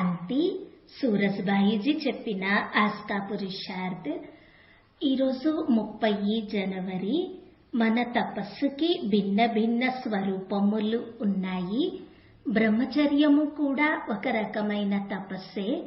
శాంతి. సూరజ్బాయిజీ చెప్పిన ఆస్కా పురుషార్థ్ ఈరోజు ముప్పై జనవరి. మన తపస్సుకి భిన్న భిన్న స్వరూపములు ఉన్నాయి. బ్రహ్మచర్యము కూడా ఒక రకమైన తపస్సే.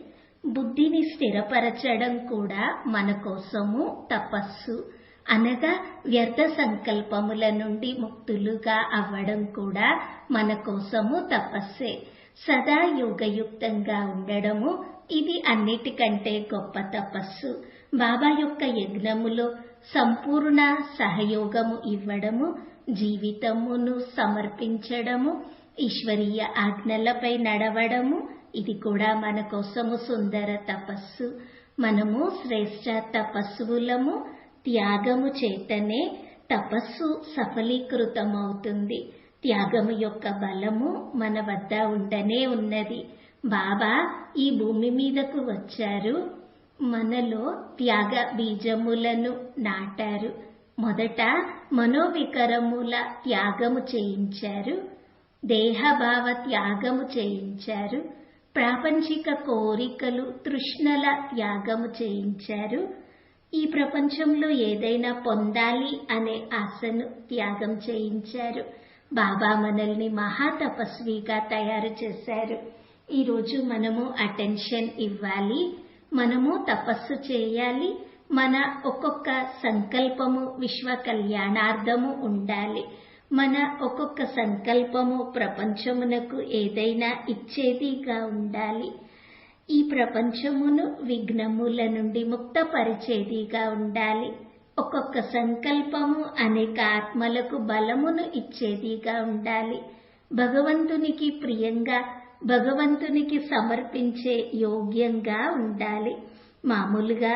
బుద్ధిని స్థిరపరచడం కూడా మన కోసము తపస్సు. అనగా వ్యర్థ సంకల్పముల నుండి ముక్తులుగా అవ్వడం కూడా మన కోసము తపస్సే. సదా యోగయుక్తంగా ఉండడము ఇది అన్నిటికంటే గొప్ప తపస్సు. బాబా యొక్క యజ్ఞములో సంపూర్ణ సహయోగము ఇవ్వడము జీవితమును సమర్పించడము ఈశ్వరీయ ఆజ్ఞలపై నడవడము ఇది కూడా మన కోసము సుందర తపస్సు. మనము శ్రేష్ట తపస్సులము త్యాగము చేతనే తపస్సు సఫలీకృతమవుతుంది. త్యాగము యొక్క బలము మన వద్ద ఉండనే ఉన్నది. బాబా ఈ భూమి మీదకు వచ్చారు. మనలో త్యాగ బీజములను నాటారు. మొదట మనోవికరముల త్యాగము చేయించారు. దేహభావ త్యాగము చేయించారు. ప్రాపంచిక కోరికలు తృష్ణల త్యాగము చేయించారు. ఈ ప్రపంచంలో ఏదైనా పొందాలి అనే ఆశను త్యాగం చేయించారు. బాబా మనల్ని మహాతపస్విగా తయారు చేశారు. ఈరోజు మనము అటెన్షన్ ఇవ్వాలి మనము తపస్సు చేయాలి మన ఒక్కొక్క సంకల్పము విశ్వ కళ్యాణార్థము ఉండాలి. మన ఒక్కొక్క సంకల్పము ప్రపంచమునకు ఏదైనా ఇచ్చేదిగా ఉండాలి. ఈ ప్రపంచమును విఘ్నముల నుండి ముక్తపరిచేదిగా ఉండాలి. ఒక్కొక్క సంకల్పము అనేక ఆత్మలకు బలమును ఇచ్చేదిగా ఉండాలి. భగవంతునికి ప్రియంగా భగవంతునికి సమర్పించే యోగ్యంగా ఉండాలి. మామూలుగా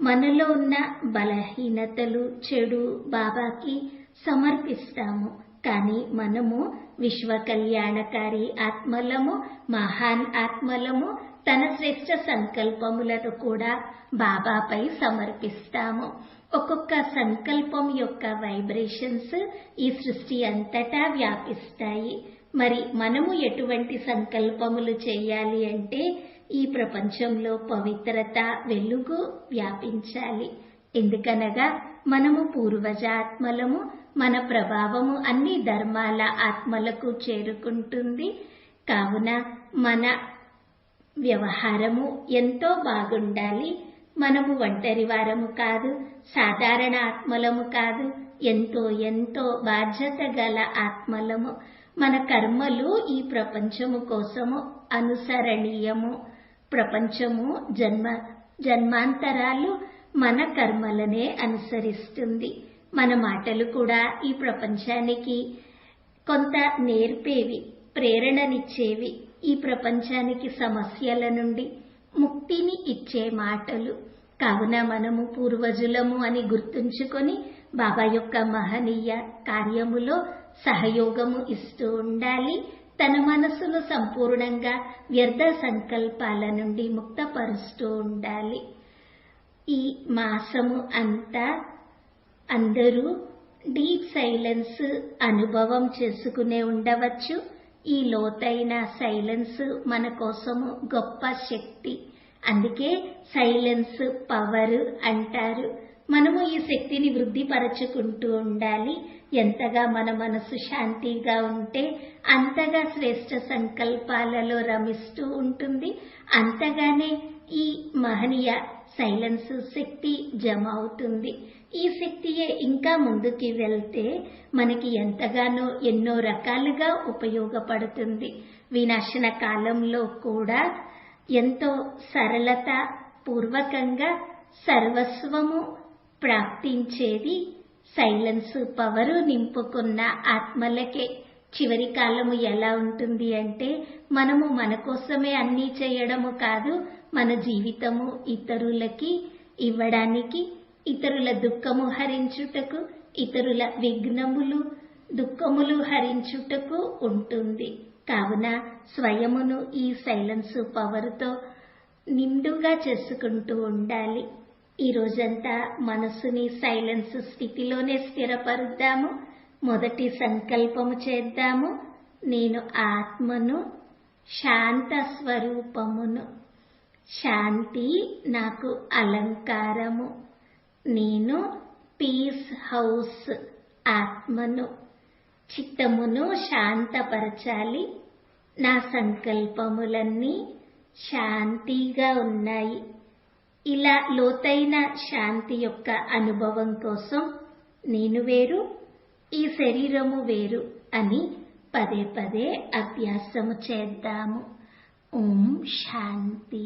మనలో ఉన్న బలహీనతలు చెడు బాబాకి సమర్పిస్తాము. కానీ మనము విశ్వ కళ్యాణకారి ఆత్మలము మహాన్ ఆత్మలము తన శ్రేష్ట సంకల్పములను కూడా బాబాపై సమర్పిస్తాము. ఒక్కొక్క సంకల్పం యొక్క వైబ్రేషన్స్ ఈ సృష్టి అంతటా వ్యాపిస్తాయి. మరి మనము ఎటువంటి సంకల్పములు చేయాలి అంటే ఈ ప్రపంచంలో పవిత్రత వెలుగు వ్యాపించాలి. ఎందుకనగా మనము పూర్వజ ఆత్మలము మన ప్రభావము అన్ని ధర్మాల ఆత్మలకు చేరుకుంటుంది. కావున మన వ్యవహారము ఎంతో బాగుండాలి. మనము ఒంటరి వారము కాదు సాధారణ ఆత్మలము కాదు ఎంతో ఎంతో బాధ్యత గల ఆత్మలము. మన కర్మలు ఈ ప్రపంచము కోసము అనుసరణీయము. ప్రపంచము జన్మ జన్మాంతరాలు మన కర్మలనే అనుసరిస్తుంది. మన మాటలు కూడా ఈ ప్రపంచానికి కొంత నేర్పేవి ప్రేరణనిచ్చేవి. ఈ ప్రపంచానికి సమస్యల నుండి ముక్తిని ఇచ్చే మాటలు. కావున మనము పూర్వజులము అని గుర్తుంచుకొని బాబా యొక్క మహనీయ కార్యములో సహయోగము ఇస్తూ ఉండాలి. తన మనసును సంపూర్ణంగా వ్యర్థ సంకల్పాల నుండి ముక్తపరుస్తూ ఉండాలి. ఈ మాసము అంతా అందరూ డీప్ సైలెన్స్ అనుభవం చేసుకునే ఉండవచ్చు. ఈ లోతైన సైలెన్స్ మన కోసము గొప్ప శక్తి. అందుకే సైలెన్స్ పవర్ అంటారు. మనము ఈ శక్తిని వృద్ధిపరచుకుంటూ ఉండాలి. ఎంతగా మన మనసు శాంతిగా ఉంటే అంతగా శ్రేష్ట సంకల్పాలలో రమిస్తూ ఉంటుంది. అంతగానే ఈ మహనీయ సైలెన్స్ శక్తి జమ అవుతుంది ఈ శక్తియే ఇంకా ముందుకి వెళ్తే మనకి ఎంతగానో ఎన్నో రకాలుగా ఉపయోగపడుతుంది. వినాశన కాలంలో కూడా ఎంతో సరళత పూర్వకంగా సర్వస్వము ప్రాప్తించేది సైలెన్స్ పవరు నింపుకున్న ఆత్మలకే. చివరి కాలము ఎలా ఉంటుంది అంటే మనము మన కోసమే అన్నీ చేయడము కాదు మన జీవితము ఇతరులకి ఇవ్వడానికి ఇతరుల దుఃఖము హరించుటకు ఇతరుల విఘ్నములు దుఃఖములు హరించుటకు ఉంటుంది. కావున స్వయమును ఈ సైలెన్స్ పవర్తో నిండుగా చేసుకుంటూ ఉండాలి. ఈ రోజంతా మనసుని సైలెన్స్ స్థితిలోనే స్థిరపరుద్దాము. మొదటి సంకల్పము చేద్దాము. నేను ఆత్మను శాంత స్వరూపమును. శాంతి నాకు అలంకారము. నేను పీస్ హౌస్ ఆత్మను. చిత్తమును శాంతపరచాలి. నా సంకల్పములన్నీ శాంతిగా ఉన్నాయి. ఇలా లోతైన శాంతి యొక్క అనుభవం కోసం నేను వేరు ఈ శరీరము వేరు అని పదే పదే అభ్యాసము చేద్దాము. ఓం శాంతి.